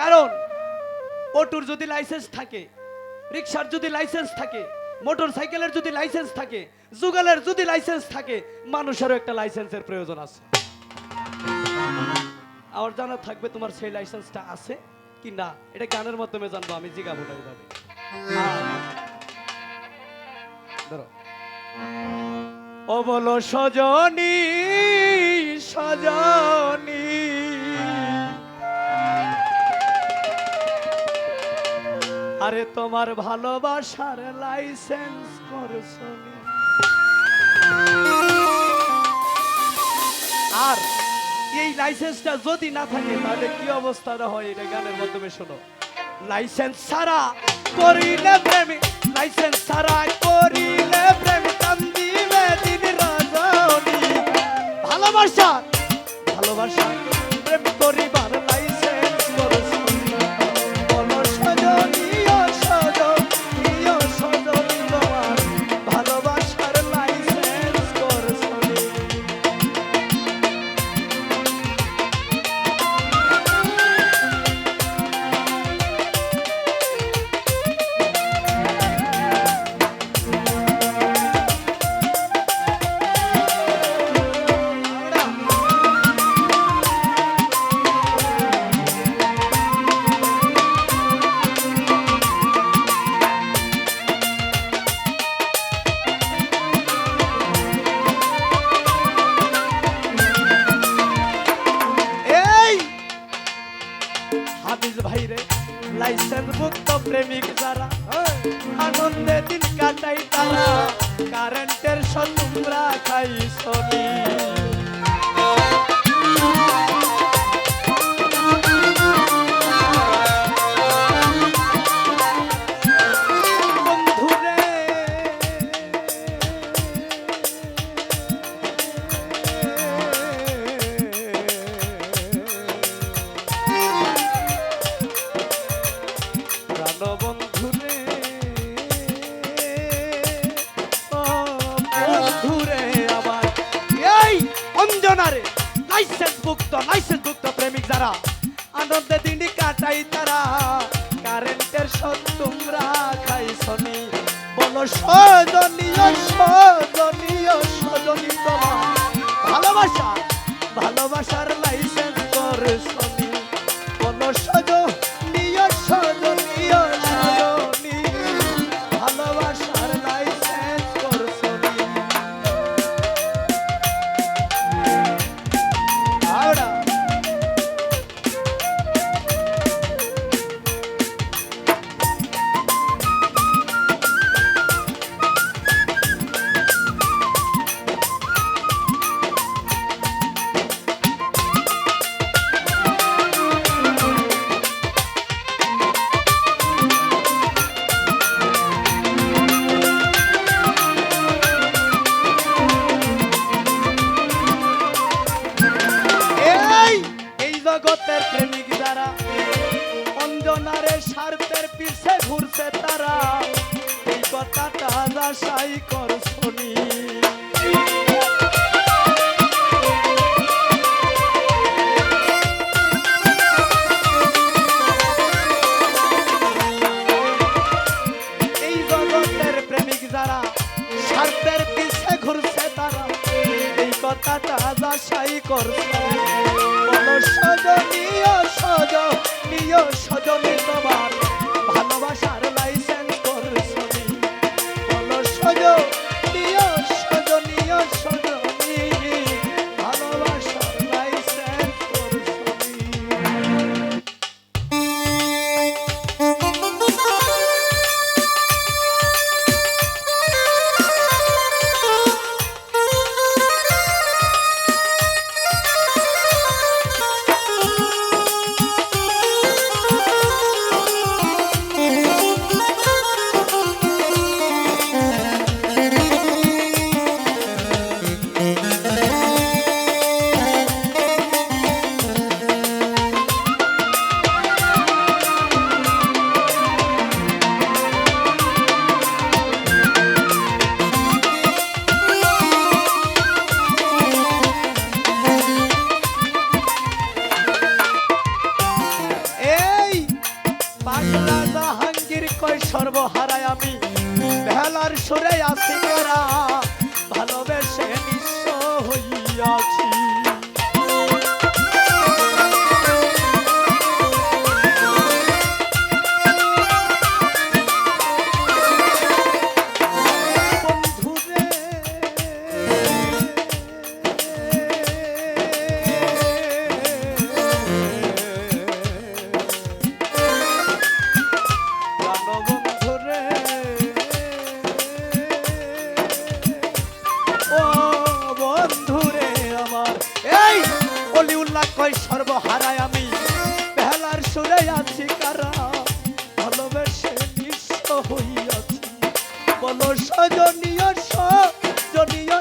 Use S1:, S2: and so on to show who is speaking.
S1: কারণ অটোর যদি লাইসেন্স থাকে রিক্সার যদি লাইসেন্স থাকে মোটর সাইকেলের যদি লাইসেন্স থাকে, যুগলের যদি লাইসেন্স থাকে, মানুষেরও একটা লাইসেন্সের প্রয়োজন আছে। আমার জানা থাকবে তোমার সেই লাইসেন্সটা আছে কি না এটা গানের মাধ্যমে জানব, আমি জিগাবো না এইভাবে ধরো। ও বলো সজনী আরে তোমার ভালোবাসার লাইসেন্স করছনি আর এই লাইসেন্সটা যদি না থাকে, তাহলে কি অবস্থাটা হয়? এটা গানের মাধ্যমে শোনো। লাইসেন্স ছাড়া করিলে প্রেমী লাইসেন্স ছাড়া করিলে প্রেমী কান্দিবে দিন রজনী ভালোবাসা ভালোবাসা, প্রেম করিবার হাফিজ ভাই রে লাইসেন্স মুক্ত প্রেমিক যারা। আনন্দে দিন কাটাই তারা, কারেন্টের সতুমরা খাই সনি। অঞ্জনারে লাইসেন্স মুক্ত লাইসেন্স মুক্ত প্রেমিক যারা, আনন্দে দিনই কাটাই তারা। কারেন্টের সব তোমরা খাইছনি বলো সজনীয় সজনীয় সজনী তোমার। ভালোবাসা, ভালোবাসার লাইসেন্স জগতের প্রেমিক যারা, অঞ্জনারে স্বার্থের পিছে ঘুরছে তারা। এই কথাটা যাচাই কর শুনি ঘুরছে তারা। এই কথাটা যাচাই করছে সজনীয় সজনী তোমার সর্বহারায় আমি ভেলার সরে আসি কই সর্বহারায় আমি। বেলার সুরে আছি কারা ভালোবেসে বিশ্ব হইয়াছি। বলো সজনীয় সজনীয়